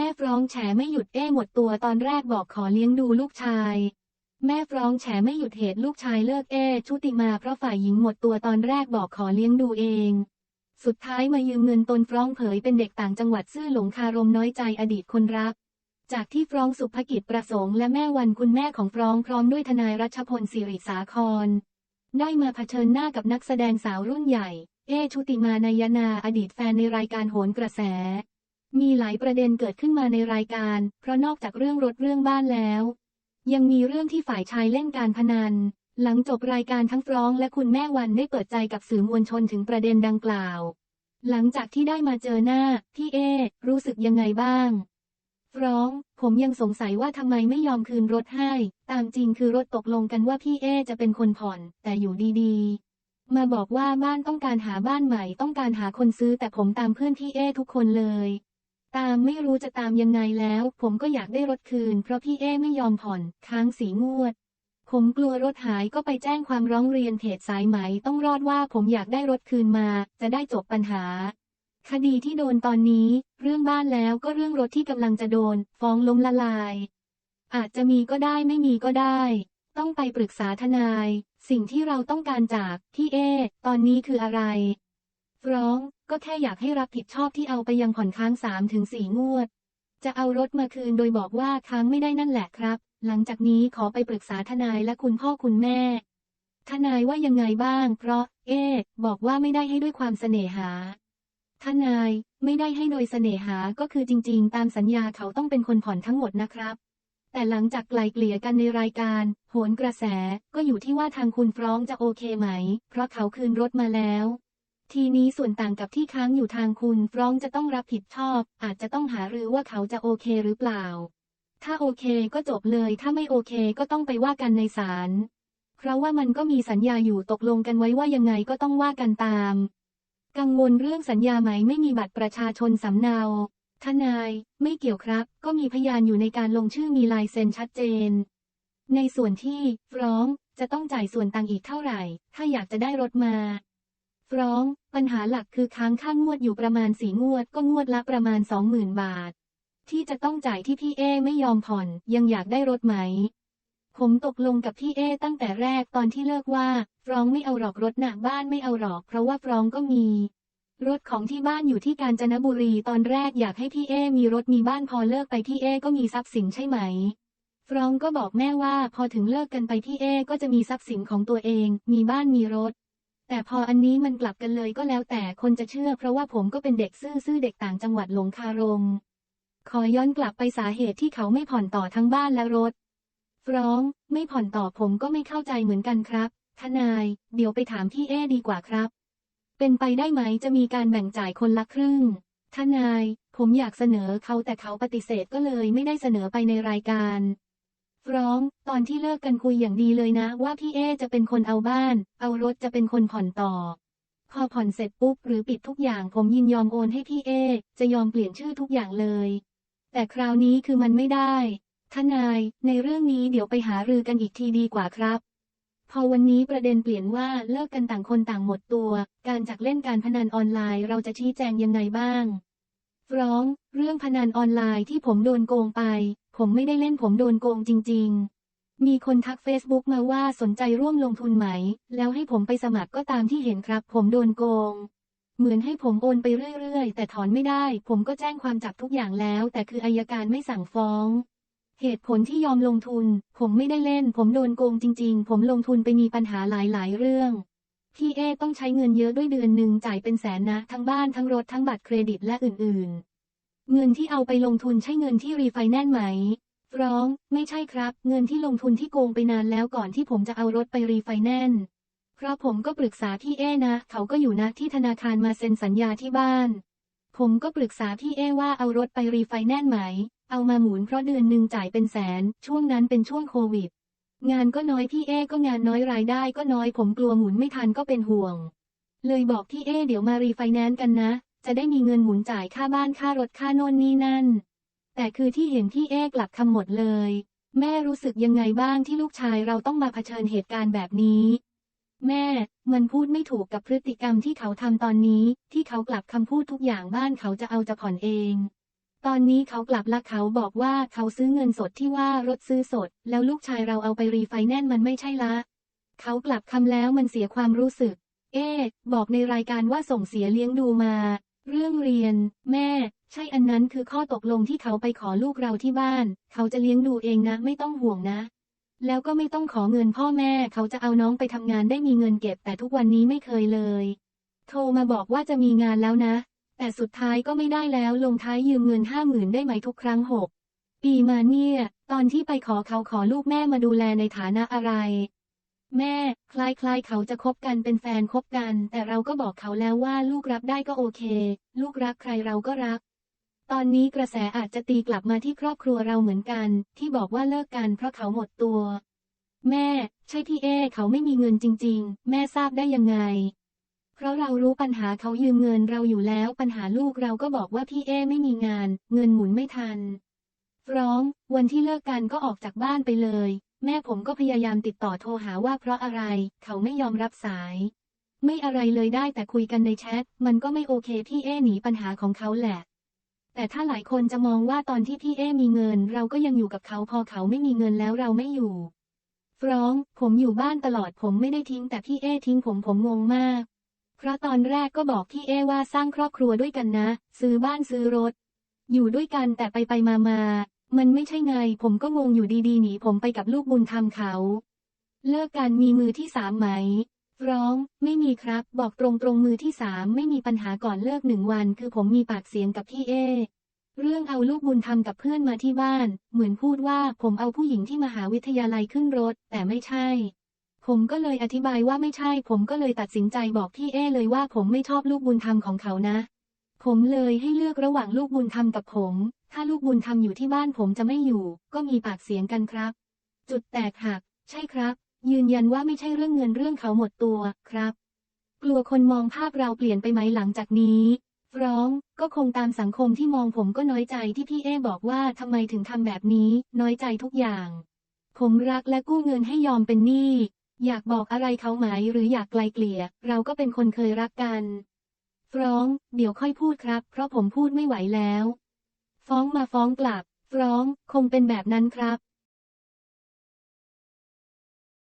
ม่ฟ้องแฉไม่หยุดเอ้หมดตัวตอนแรกบอกขอเลี้ยงดูลูกชาย แม่ฟ้องแฉไม่หยุดเหตุลูกชายเลิกเอ้ชุติมาเพราะฝ่ายหญิงหมดตัวตอนแรกบอกขอเลี้ยงดูเอง สุดท้ายมายืมเงินตนฟ้องเผยเป็นเด็กต่างจังหวัดซื่อหลงคารมน้อยใจอดีตคนรัก จากที่ฟ้องสุภกิจประสงค์และแม่วันคุณแม่ของฟ้องพร้อมด้วยทนายรัชพลสิริสาคร ได้มาเผชิญหน้ากับนักแสดงสาวรุ่นใหญ่ เอชุติมานายนาอดีตแฟนในรายการโหนกระแส มีหลายประเด็นเกิดขึ้นมาในรายการ เพราะนอกจากเรื่องรถเรื่องบ้านแล้ว ยังมีเรื่องที่ฝ่ายชายเล่นการพนัน หลังจบรายการทั้งฟ้องและคุณแม่วันได้เปิดใจกับสื่อมวลชนถึงประเด็นดังกล่าว หลังจากที่ได้มาเจอหน้า พี่เอ รู้สึกยังไงบ้างฟ้อง ผมยังสงสัยว่าทำไมไม่ยอมคืนรถให้ ตามจริงคือรถตกลงกันว่าพี่เอจะเป็นคนผ่อน แต่อยู่ดีๆ มาบอกว่าบ้านต้องการหาบ้านใหม่ ต้องการหาคนซื้อแต่ผมตามเพื่อนพี่เอทุกคนเลย ตามไม่รู้จะตามยังไงแล้ว ผมก็อยากได้รถคืน เพราะพี่เอไม่ยอมผ่อนค้างสีงวด ผมกลัวรถหายก็ไปแจ้งความร้องเรียนเพจสายไหมต้องรอดว่าผมอยากได้รถคืนมา จะได้จบปัญหา คดีที่โดนตอนนี้ เรื่องบ้านแล้วก็เรื่องรถที่กำลังจะโดน ฟ้องล้มละลาย อาจจะมีก็ได้ไม่มีก็ได้ ต้องไปปรึกษาทนาย สิ่งที่เราต้องการจากพี่เอตอนนี้คืออะไร ฟ้อง ก็แค่อยากให้รับผิดชอบที่เอาไปยังผ่อนค้าง3ามถึงสี่งวด จะเอารถมาคืนโดยบอกว่าค้างไม่ได้นั่นแหละครับ หลังจากนี้ขอไปปรึกษาทนายและคุณพ่อคุณแม่ ทนายว่ายังไงบ้าง เพราะ เอ๊บอกว่าไม่ได้ให้ด้วยความเสน่หา ทนายไม่ได้ให้โดยเสน่หาก็คือจริง ๆ ตามสัญญาเขาต้องเป็นคนผ่อนทั้งหมดนะครับแต่หลังจากไกลเกลี่ยกันในรายการ โหนกระแส ก็อยู่ที่ว่าทางคุณฟ้องจะโอเคไหม เพราะเขาคืนรถมาแล้ว ทีนี้ส่วนต่างกับที่ค้างอยู่ทางคุณฟ้องจะต้องรับผิดชอบ อาจจะต้องหารือว่าเขาจะโอเคหรือเปล่า ถ้าโอเคก็จบเลย ถ้าไม่โอเคก็ต้องไปว่ากันในศาล เพราะว่ามันก็มีสัญญาอยู่ตกลงกันไว้ว่ายังไงก็ต้องว่ากันตาม กังวลเรื่องสัญญาไหมไม่มีบัตรประชาชนสำเนา ทนาย ไม่เกี่ยวครับ ก็มีพยานอยู่ในการลงชื่อมีลายเซ็นชัดเจน ในส่วนที่ฟ้องจะต้องจ่ายส่วนต่างอีกเท่าไหร่ ถ้าอยากจะได้รถมา ฟ้อง ปัญหาหลักคือค้างค่างวดอยู่ประมาณสี่งวด ก็งวดละประมาณสองหมื่นบาท ที่จะต้องจ่ายที่พี่เอไม่ยอมผ่อน ยังอยากได้รถไหม ผมตกลงกับพี่เอตั้งแต่แรกตอนที่เลิกว่าฟรองไม่เอาหรอกรถหนักบ้านไม่เอาหรอก เพราะว่าฟรองก็มี รถของที่บ้านอยู่ที่กาญจนบุรีตอนแรกอยากให้พี่เอมีรถมีบ้านพอเลิกไปพี่เอก็มีทรัพย์สินใช่ไหมฟรองก็บอกแม่ว่าพอถึงเลิกกันไปพี่เอก็จะมีทรัพย์สินของตัวเอง มีบ้านมีรถ แต่พออันนี้มันกลับกันเลยก็แล้วแต่คนจะเชื่อ เพราะว่าผมก็เป็นเด็กซื่อๆเด็กต่างจังหวัดหลงคารม ขอย้อนกลับไปสาเหตุที่เขาไม่ผ่อนต่อทั้งบ้านและรถ ฟ้อง ไม่ผ่อนต่อผมก็ไม่เข้าใจเหมือนกันครับ ทนาย เดี๋ยวไปถามพี่เอดีกว่าครับ เป็นไปได้ไหมจะมีการแบ่งจ่ายคนละครึ่ง ทนาย ผมอยากเสนอเขาแต่เขาปฏิเสธก็เลยไม่ได้เสนอไปในรายการ ฟ้อง ตอนที่เลิกกันคุยอย่างดีเลยนะ ว่าพี่เอจะเป็นคนเอาบ้าน เอารถจะเป็นคนผ่อนต่อ พอผ่อนเสร็จปุ๊บหรือปิดทุกอย่างผมยินยอมโอนให้พี่เอ จะยอมเปลี่ยนชื่อทุกอย่างเลย แต่คราวนี้คือมันไม่ได้ ทนาย ในเรื่องนี้เดี๋ยวไปหารือกันอีกทีดีกว่าครับ พอวันนี้ประเด็นเปลี่ยนว่าเลิกกันต่างคนต่างหมดตัว การจากเล่นการพนันออนไลน์ เราจะชี้แจงยังไงบ้างฟ้อง เรื่องพนันออนไลน์ที่ผมโดนโกงไป ผมไม่ได้เล่นผมโดนโกงจริง ๆ มีคนทักเฟซบุ๊กมาว่าสนใจร่วมลงทุนไหม แล้วให้ผมไปสมัครก็ตามที่เห็นครับ ผมโดนโกง เหมือนให้ผมโอนไปเรื่อยๆ แต่ถอนไม่ได้ ผมก็แจ้งความจับทุกอย่างแล้ว แต่คืออายการไม่สั่งฟ้อง เหตุผลที่ยอมลงทุน ผมไม่ได้เล่น ผมโดนโกงจริง ๆ ผมลงทุนไปมีปัญหาหลายๆ เรื่องพี่เอต้องใช้เงินเยอะด้วยเดือนหนึ่งจ่ายเป็นแสนนะ ทั้งบ้านทั้งรถทั้งบัตรเครดิตและอื่นๆ เงินที่เอาไปลงทุนใช่เงินที่รีไฟแนนซ์ไหมฟ้อง ไม่ใช่ครับ เงินที่ลงทุนที่โกงไปนานแล้วก่อนที่ผมจะเอารถไปรีไฟแนนซ์ เพราะผมก็ปรึกษาพี่เอนะ เขาก็อยู่นะที่ธนาคารมาเซ็นสัญญาที่บ้าน ผมก็ปรึกษาพี่เอว่าเอารถไปรีไฟแนนซ์ไหม เอามาหมุนเพราะเดือนหนึ่งจ่ายเป็นแสน ช่วงนั้นเป็นช่วงโควิด งานก็น้อยพี่เอก็งานน้อยรายได้ก็น้อยผมกลัวหมุนไม่ทันก็เป็นห่วง เลยบอกพี่เอเดี๋ยวมารีไฟแนนซ์กันนะ จะได้มีเงินหมุนจ่ายค่าบ้านค่ารถค่าโน่นนี่นั่น แต่คือที่เห็นพี่เอกหลับคำหมดเลย แม่รู้สึกยังไงบ้างที่ลูกชายเราต้องมาเผชิญเหตุการณ์แบบนี้ แม่ มันพูดไม่ถูกกับพฤติกรรมที่เขาทำตอนนี้ ที่เขากลับคำพูดทุกอย่างบ้านเขาจะเอาจะผ่อนเองตอนนี้เขากลับละเขาบอกว่าเขาซื้อเงินสดที่ว่ารถซื้อสด แล้วลูกชายเราเอาไปรีไฟแนนซ์มันไม่ใช่ละ เขากลับคำแล้วมันเสียความรู้สึก เอ๊ะบอกในรายการว่าส่งเสียเลี้ยงดูมา เรื่องเรียน แม่ ใช่อันนั้นคือข้อตกลงที่เขาไปขอลูกเราที่บ้าน เขาจะเลี้ยงดูเองนะ ไม่ต้องห่วงนะ แล้วก็ไม่ต้องขอเงินพ่อแม่ เขาจะเอาน้องไปทำงานได้มีเงินเก็บ แต่ทุกวันนี้ไม่เคยเลย โทรมาบอกว่าจะมีงานแล้วนะ แต่สุดท้ายก็ไม่ได้แล้วลงท้ายยืมเงินห้าหมื่นได้ไหมทุกครั้งหกปีมาเนี่ย ตอนที่ไปขอเขาขอลูกแม่มาดูแลในฐานะอะไร แม่ คล้ายๆ เขาจะคบกันเป็นแฟนคบกัน แต่เราก็บอกเขาแล้วว่าลูกรับได้ก็โอเค ลูกรักใครเราก็รัก ตอนนี้กระแสอาจจะตีกลับมาที่ครอบครัวเราเหมือนกัน ที่บอกว่าเลิกกันเพราะเขาหมดตัว แม่ ใช่พี่เอ เขาไม่มีเงินจริง ๆ แม่ทราบได้ยังไง เพราะเรารู้ปัญหาเขายืมเงินเราอยู่แล้ว ปัญหาลูกเราก็บอกว่าพี่เอไม่มีงาน เงินหมุนไม่ทัน ร้อง วันที่เลิกกันก็ออกจากบ้านไปเลย แม่ผมก็พยายามติดต่อโทรหาว่าเพราะอะไร เขาไม่ยอมรับสาย ไม่อะไรเลยได้แต่คุยกันในแชท มันก็ไม่โอเคพี่เอหนีปัญหาของเขาแหละ แต่ถ้าหลายคนจะมองว่าตอนที่พี่เอมีเงิน เราก็ยังอยู่กับเขาพอเขาไม่มีเงินแล้วเราไม่อยู่ฟร้อง ผมอยู่บ้านตลอดผมไม่ได้ทิ้งแต่พี่เอทิ้งผมผมงงมาก เพราะตอนแรกก็บอกพี่เอว่าสร้างครอบครัวด้วยกันนะ ซื้อบ้านซื้อรถ อยู่ด้วยกันแต่ไปไปมามา มันไม่ใช่ไง ผมก็งงอยู่ดีๆ หนีผมไปกับลูกบุญธรรมเขา เลิกกันมีมือที่สามไหม ร้อง ไม่มีครับ บอกตรงๆมือที่สามไม่มีปัญหาก่อนเลิกหนึ่งวัน คือผมมีปากเสียงกับพี่เอเรื่องเอาลูกบุญธรรมกับเพื่อนมาที่บ้าน เหมือนพูดว่าผมเอาผู้หญิงที่มหาวิทยาลัยขึ้นรถ แต่ไม่ใช่ ผมก็เลยอธิบายว่าไม่ใช่ ผมก็เลยตัดสินใจบอกพี่เอเลยว่าผมไม่ชอบลูกบุญธรรมของเขานะ ผมเลยให้เลือกระหว่างลูกบุญธรรมกับผม ถ้าลูกบุญธรรมอยู่ที่บ้านผมจะไม่อยู่ ก็มีปากเสียงกันครับ จุดแตกหัก ใช่ครับ ยืนยันว่าไม่ใช่เรื่องเงินเรื่องเขาหมดตัวครับ กลัวคนมองภาพเราเปลี่ยนไปไหมหลังจากนี้ร้องก็คงตามสังคมที่มองผมก็น้อยใจที่พี่เอบอกว่าทำไมถึงทำแบบนี้ น้อยใจทุกอย่าง ผมรักและกู้เงินให้ยอมเป็นหนี้อยากบอกอะไรเขาไหมหรืออยากไกลเกลี่ย เราก็เป็นคนเคยรักกัน ฟ้อง เดี๋ยวค่อยพูดครับ เพราะผมพูดไม่ไหวแล้ว ฟ้องมาฟ้องกลับฟ้อง คงเป็นแบบนั้นครับ